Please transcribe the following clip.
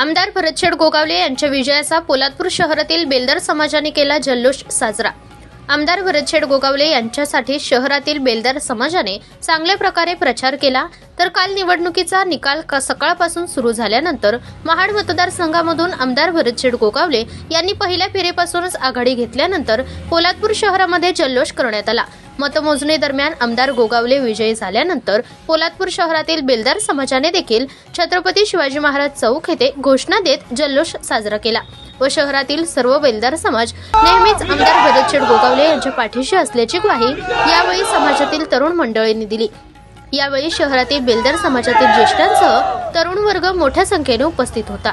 आमदार भरतशेड गोगावले यांच्या विजयाचा पोलादपूर शहरातील बेलदर समाजाने केला जल्लोष साजरा. आमदार भरतशेड गोगावले यांच्यासाठी शहरातील बेलदार समाजाने चांगल्या प्रकारे प्रचार केला. तर काल निवडणुकीचा निकाल का सकाळपासून सुरू झाल्यानंतर महाड मतदारसंघामधून आमदार भरतशेड गोगावले यांनी पहिल्या फेरीपासूनच आघाडी घेतल्यानंतर पोलादपूर शहरामध्ये जल्लोष करण्यात आला. मतमोजणी दरम्यान आमदार गोगावले विजयी झाल्यानंतर पोलादपूर शहरातील बेलदार समाजाने देखील छत्रपती शिवाजी महाराज चौक येथे घोषणा देत जल्लोष साजरा केला व शहरातील सर्व बेलदार समाज नेहमीच आमदार भरतशेठ गोगावले यांच्या पाठीशी असल्याची ग्वाही यावेळी समाजातील तरुण मंडळींनी दिली. यावेळी शहरातील बेलदार समाजातील ज्येष्ठांसह तरुण वर्ग मोठ्या संख्येने उपस्थित होता.